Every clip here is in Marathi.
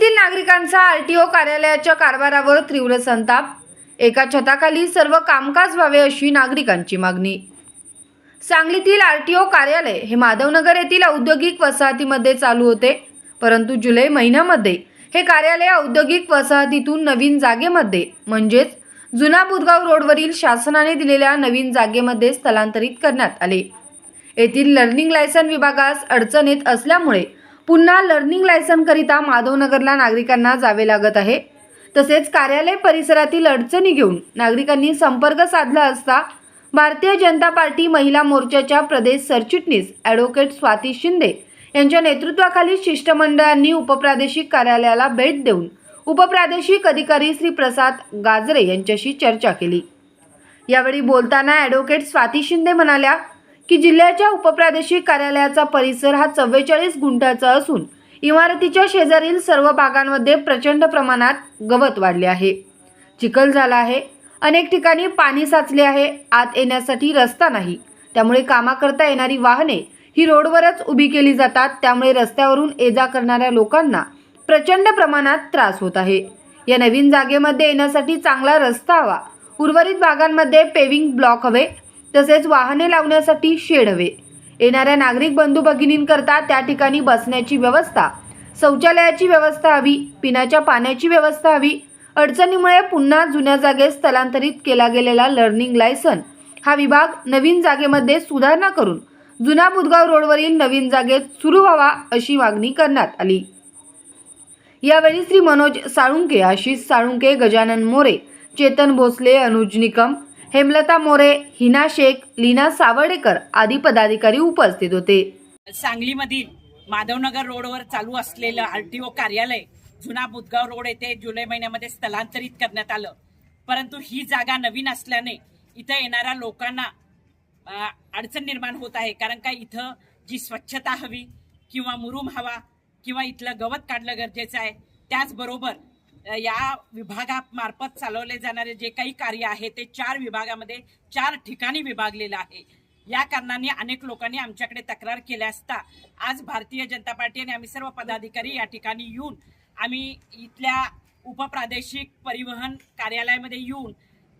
सांगलीतील नागरिकांचा आरटीओ कार्यालयाच्या कारभारावर तीव्र संताप. एका छताखाली सर्व कामकाज व्हावे अशी नागरिकांची मागणी. सांगलीतील आरटीओ कार्यालय हे माधवनगर येथील औद्योगिक वसाहतीमध्ये चालू होते. परंतु जुलै महिन्यामध्ये हे कार्यालय औद्योगिक वसाहतीतून नवीन जागेमध्ये म्हणजेच जुना बुधगाव रोडवरील शासनाने दिलेल्या नवीन जागेमध्ये स्थलांतरित करण्यात आले. येथील लर्निंग लायसन विभागास अडचण येत असल्यामुळे पुन्हा लर्निंग लायसनकरिता माधवनगरला नागरिकांना जावे लागत आहे. तसेच कार्यालय परिसरातील अडचणी घेऊन नागरिकांनी संपर्क साधला असता भारतीय जनता पार्टी महिला मोर्चाच्या प्रदेश सरचिटणीस ॲडव्होकेट स्वाती शिंदे यांच्या नेतृत्वाखाली शिष्टमंडळांनी उपप्रादेशिक कार्यालयाला भेट देऊन उपप्रादेशिक अधिकारी श्री प्रसाद गाजरे यांच्याशी चर्चा केली. यावेळी बोलताना ॲडव्होकेट स्वाती शिंदे म्हणाल्या की जिल्ह्याच्या उपप्रादेशिक कार्यालयाचा परिसर हा चव्वेचाळीस गुंठाचा असून इमारतीच्या शेजारील सर्व भागांमध्ये प्रचंड प्रमाणात गवत वाढले आहे. चिखल झाला आहे. अनेक ठिकाणी पाणी साचले आहे. आत येण्यासाठी रस्ता नाही. त्यामुळे कामाकरता येणारी वाहने ही रोडवरच उभी केली जातात. त्यामुळे रस्त्यावरून ये जा करणाऱ्या लोकांना प्रचंड प्रमाणात त्रास होत आहे. या नवीन जागेमध्ये येण्यासाठी चांगला रस्ता हवा. उर्वरित भागांमध्ये पेविंग ब्लॉक हवे. तसेच वाहने लावण्यासाठी शेड हवे येणाऱ्या नागरिक बंधू भगिनींकरता त्या ठिकाणी बसण्याची व्यवस्था शौचालयाची व्यवस्था हवी पिण्याच्या पाण्याची व्यवस्था हवी. अडचणीमुळे पुन्हा जुन्या जागेत स्थलांतरित केला गेलेला लर्निंग लायसन हा विभाग नवीन जागेमध्ये सुधारणा करून जुना बुधगाव रोडवरील नवीन जागेत सुरू व्हावा अशी मागणी करण्यात आली. यावेळी श्री मनोज साळुंके आशिष साळुंके गजानन मोरे चेतन भोसले अनुज निकम हेमलता मोरे हिना शेख लीना सावर्डेकर आदी पदाधिकारी उपस्थित होते. सांगलीमधील माधवनगर रोडवर चालू असलेलं आरटीओ कार्यालय जुना बुधगाव रोड येथे जुलै महिन्यामध्ये स्थलांतरित करण्यात आलं. परंतु ही जागा नवीन असल्याने इथं येणाऱ्या लोकांना अडचण निर्माण होत आहे. कारण का इथं जी स्वच्छता हवी किंवा मुरुम हवा किंवा इथलं गवत काढलं गरजेचं आहे त्याचबरोबर या विभागामार्फत चालवले जाणारे जे काही कार्य आहे ते चार विभागामध्ये चार ठिकाणी विभागलेलं आहे. या कारणाने अनेक लोकांनी आमच्याकडे तक्रार केल्या असता आज भारतीय जनता पार्टी आणि आम्ही सर्व पदाधिकारी या ठिकाणी येऊन आम्ही इथल्या उपप्रादेशिक परिवहन कार्यालयामध्ये येऊन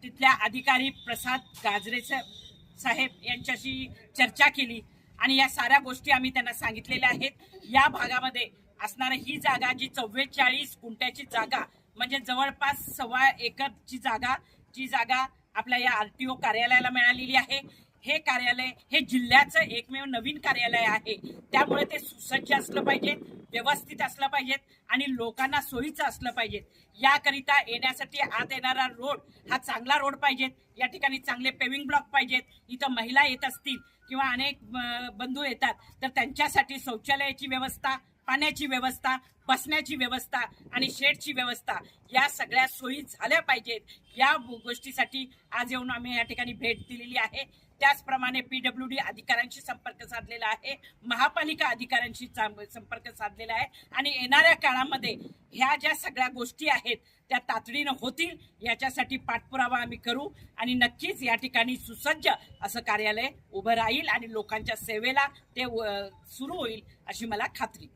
तिथल्या अधिकारी प्रसाद गाजरे साहेब यांच्याशी चर्चा केली. आणि या साऱ्या गोष्टी आम्ही त्यांना सांगितलेल्या आहेत. या भागामध्ये असणार ही जागा जी चव्वेचाळीस गुंठ्याची जागा म्हणजे जवळपास सव्वा एकरची जागा जी जागा आपल्या या आरटीओ कार्यालयाला मिळालेली आहे. हे कार्यालय हे जिल्ह्याचं एकमेव नवीन कार्यालय आहे. त्यामुळे ते सुसज्ज असलं पाहिजे व्यवस्थित असलं पाहिजेत आणि लोकांना सोयीचं असलं पाहिजेत. याकरिता येण्यासाठी आत येणारा रोड हा चांगला रोड पाहिजेत या ठिकाणी चांगले पेविंग ब्लॉक पाहिजेत इथं महिला येत असतील किंवा अनेक बंधू येतात तर त्यांच्यासाठी शौचालयाची व्यवस्था पाण्याची व्यवस्था बसण्याची व्यवस्था आणि शेडची व्यवस्था या सगळ्या सोयी झाल्या पाहिजेत. या गोष्टीसाठी आज येऊन आम्ही या ठिकाणी भेट दिलेली आहे. त्याचप्रमाणे पीडब्ल्यू डी अधिकाऱ्यांशी संपर्क साधलेला आहे. महापालिका अधिकाऱ्यांशी चा- संपर्क साधलेला आहे. आणि येणाऱ्या काळामध्ये ह्या ज्या सगळ्या गोष्टी आहेत त्या तातडीनं होतील याच्यासाठी पाठपुरावा आम्ही करू आणि नक्कीच या ठिकाणी सुसज्ज असं कार्यालय उभं राहील आणि लोकांच्या सेवेला ते सुरू होईल अशी मला खात्री.